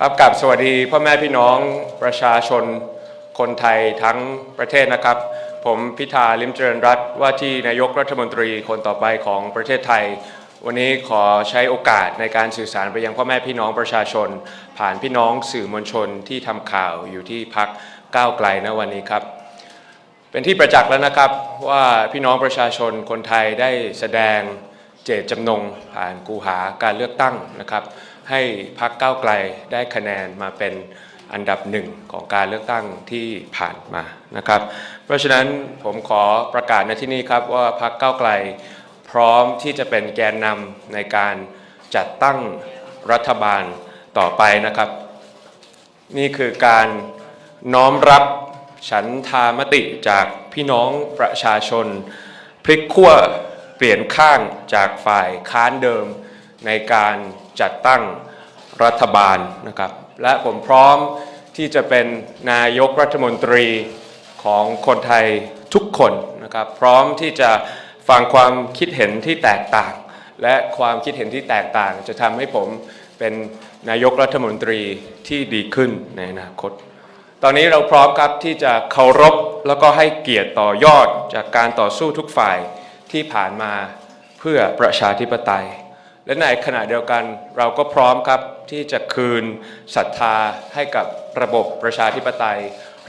ครับกับสวัสดีพ่อแม่พี่น้องประชาชนคนไทยทั้งประเทศนะครับ ผมพิธาลิมเจริญรัตว่าที่นายกรัฐมนตรีคนต่อไปของประเทศไทย วันนี้ขอใช้โอกาสในการสื่อสารไปยังพ่อแม่พี่น้องประชาชน ผ่านพี่น้องสื่อมวลชนที่ทำข่าวอยู่ที่พักก้าวไกลนะวันนี้ครับ เป็นที่ประจักษ์แล้วนะครับว่าพี่น้องประชาชนคนไทยได้แสดงเจตจำนงผ่านกูหาการเลือกตั้งนะครับ ให้พักก้าวไกลได้คะแนนมาเป็นอันดับหนึ่งของการเลือกตั้งที่ผ่านมานะครับ เพราะฉะนั้นผมขอประกาศในที่นี้ครับว่าพักก้าวไกลพร้อมที่จะเป็นแกนนำในการจัดตั้งรัฐบาลต่อไปนะครับ นี่คือการน้อมรับฉันทามติจากพี่น้องประชาชน พลิกขั้วเปลี่ยนข้างจากฝ่ายค้านเดิม ในการจัดตั้งรัฐบาลนะครับ และผมพร้อมที่จะเป็นนายกรัฐมนตรีของคนไทยทุกคนนะครับ พร้อมที่จะฟังความคิดเห็นที่แตกต่าง และความคิดเห็นที่แตกต่าง จะทำให้ผมเป็นนายกรัฐมนตรีที่ดีขึ้นในอนาคต ตอนนี้เราพร้อมครับที่จะเคารพแล้วก็ให้เกียรติต่อยอดจากการต่อสู้ทุกฝ่ายที่ผ่านมาเพื่อประชาธิปไตย และในขณะเดียวกันเราก็พร้อมครับที่จะคืนศรัทธาให้กับระบบประชาธิปไตย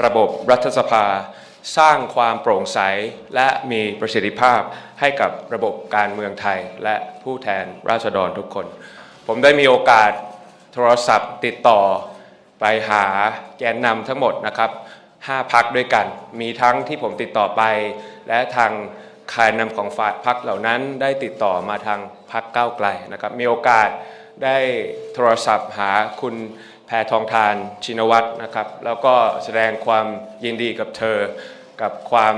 ระบบรัฐสภา สร้างความโปร่งใส และมีประสิทธิภาพให้กับระบบการเมืองไทย และผู้แทนราษฎรทุกคน ผมได้มีโอกาสโทรศัพท์ติดต่อไปหาแกนนำทั้งหมดนะครับ5พักด้วยกัน มีทั้งที่ผมติดต่อไป และทาง แกนนำของฝ่ายพักเหล่านั้นได้ติดต่อมาทางพักก้าวไกลนะครับมีโอกาสได้โทรศัพท์หาคุณแพทองทานชินวัตรนะครับแล้วก็แสดงความยินดีกับเธอ กับความ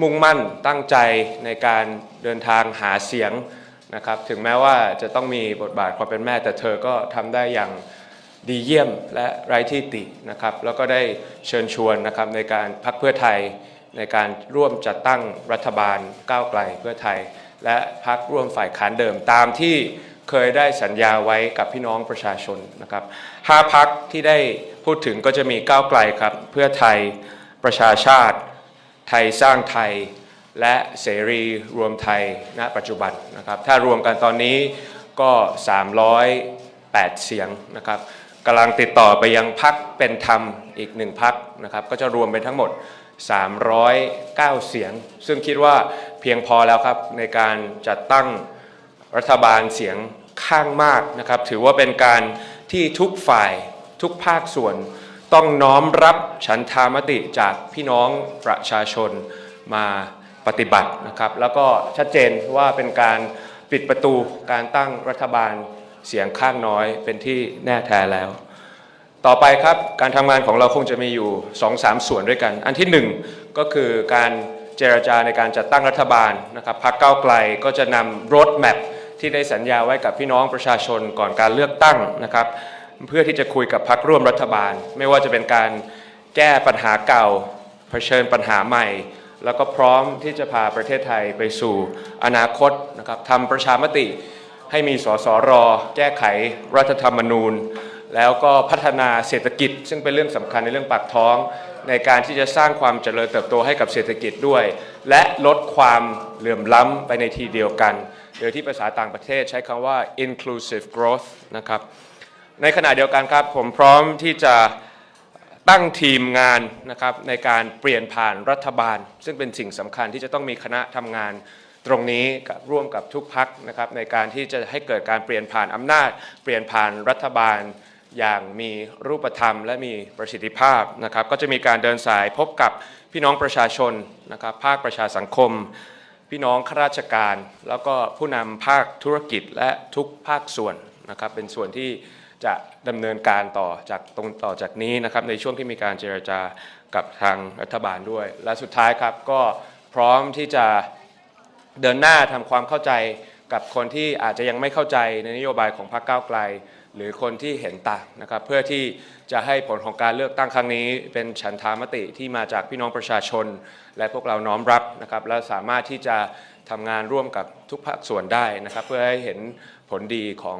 มุ่งมั่นตั้งใจในการเดินทางหาเสียงนะครับถึงแม้ว่าจะต้องมีบทบาทความเป็นแม่แต่เธอก็ทำได้อย่างดีเยี่ยมและไร้ที่ตินะครับแล้วก็ได้เชิญชวนนะครับในการพักเพื่อไทย ในการร่วมจัดตั้งรัฐบาลก้าวไกลเพื่อไทย และพักร่วมฝ่ายค้านเดิมตามที่เคยได้สัญญาไว้กับพี่น้องประชาชนนะครับห้าพักที่ได้พูดถึงก็จะมีก้าวไกลครับ เพื่อไทยประชาชาติ ไทยสร้างไทย และเสรีรวมไทยณปัจจุบันนะครับ ถ้ารวมกันตอนนี้ก็ 308 เสียงนะครับกำลังติดต่อไปยังพักเป็นธรรมอีกหนึ่งพักนะครับ ก็จะรวมเป็นทั้งหมด 309 เสียง ซึ่งคิดว่าเพียงพอแล้วครับในการจัดตั้งรัฐบาลเสียงข้างมากนะครับ ถือว่าเป็นการที่ทุกฝ่ายทุกภาคส่วน ต้องน้อมรับฉันทามติจากพี่น้องประชาชนมาปฏิบัตินะครับ แล้วก็ชัดเจนว่าเป็นการปิดประตูการตั้งรัฐบาลเสียงข้างน้อยเป็นที่แน่แท้แล้ว ต่อไปครับการทำงานของเราคงจะมีอยู่ 2-3 ส่วนด้วยกัน อันที่ 1 ก็คือการเจรจาในการจัดตั้งรัฐบาลนะครับพรรคก้าวไกลก็จะนำรถแมพที่ได้สัญญาไว้กับพี่น้องประชาชนก่อนการเลือกตั้งนะครับ เพื่อที่จะคุยกับพรรคร่วมรัฐบาล ไม่ว่าจะเป็นการแก้ปัญหาเก่าเผชิญปัญหาใหม่ แล้วก็พร้อมที่จะพาประเทศไทยไปสู่อนาคตนะครับทำประชามติให้มีสสร แก้ไขรัฐธรรมนูญ แล้วก็พัฒนาเศรษฐกิจ ซึ่งเป็นเรื่องสำคัญในเรื่องปากท้อง ในการที่จะสร้างความเจริญเติบโตให้กับเศรษฐกิจด้วย และลดความเหลื่อมล้ำไปในทีเดียวกันโดยที่ภาษาต่างประเทศใช้คำว่า inclusive growth นะครับในขณะเดียวกันครับผมพร้อมที่จะตั้งทีมงานนะครับในการเปลี่ยนผ่านรัฐบาล ซึ่งเป็นสิ่งสำคัญที่จะต้องมีคณะทำงานตรงนี้ร่วมกับทุกพักนะครับในการที่จะให้เกิดการเปลี่ยนผ่านอำนาจ เปลี่ยนผ่านรัฐบาล อย่างมีรูปธรรม และมีประสิทธิภาพนะครับ ก็จะมีการเดินสายพบกับพี่น้องประชาชนนะครับ ภาคประชาสังคม พี่น้องข้าราชการ แล้วก็ผู้นำภาคธุรกิจและทุกภาคส่วนนะครับ เป็นส่วนที่จะดำเนินการต่อจากตรงต่อจากนี้นะครับ ในช่วงที่มีการเจรจากับทางรัฐบาลด้วย และสุดท้ายครับก็พร้อมที่จะเดินหน้าทำความเข้าใจกับคนที่อาจจะยังไม่เข้าใจในนโยบายของพรรคก้าวไกล หรือคนที่เห็นต่างนะครับเพื่อที่จะให้ผลของการเลือกตั้งครั้งนี้ เป็นฉันทามติที่มาจากพี่น้องประชาชน และพวกเราน้อมรับนะครับและสามารถที่จะทำงานร่วมกับทุกภาคส่วนได้นะครับ เพื่อให้เห็นผลดีของ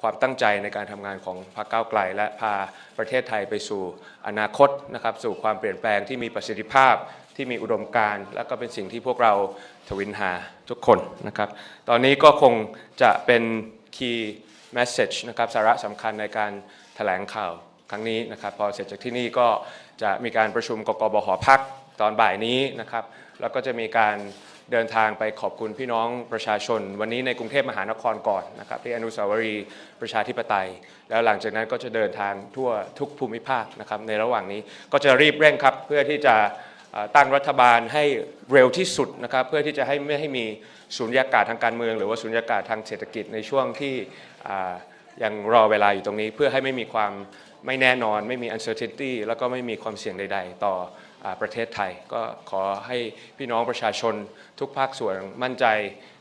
ความตั้งใจในการทำงานของพรรคก้าวไกล และพาประเทศไทยไปสู่อนาคตนะครับ สู่ความเปลี่ยนแปลงที่มีประสิทธิภาพที่มีอุดมการณ์ และก็เป็นสิ่งที่พวกเราทวินหาทุกคนนะครับ ตอนนี้ก็คงจะเป็นคีย์ message นะครับสาระสำคัญในการแถลงข่าวครั้งนี้นะครับพอเสร็จจากที่นี่ก็จะมีการประชุมกกบหอพักตอนบ่ายนี้นะครับแล้วก็จะมีการเดินทางไปขอบคุณพี่น้องประชาชน วันนี้ในกรุงเทพมหานครก่อนนะครับที่อนุสาวรีย์ประชาธิปไตย แล้วหลังจากนั้นก็จะเดินทางทั่วทุกภูมิภาคนะครับในระหว่างนี้ก็จะรีบเร่งครับเพื่อที่จะ ตั้งรัฐบาลให้เร็วที่สุดนะครับเพื่อที่จะให้ไม่ให้มีสุญญากาศทางการเมือง หรือว่าสุญญากาศทางเศรษฐกิจในช่วงที่ยังรอเวลาอยู่ตรงนี้ เพื่อให้ไม่มีความไม่แน่นอน ไม่มี uncertainty แล้วก็ไม่มีความเสี่ยงใด ๆ ต่อประเทศไทย ก็ขอให้พี่น้องประชาชนทุกภาคส่วนมั่นใจ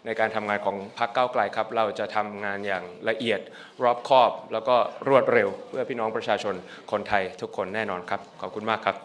ในการทำงานของพรรคก้าวไกลครับ เราจะทำงานอย่างละเอียดรอบคอบ แล้วก็รวดเร็ว เพื่อพี่น้องประชาชนคนไทยทุกคนแน่นอนครับ ขอบคุณมากครับ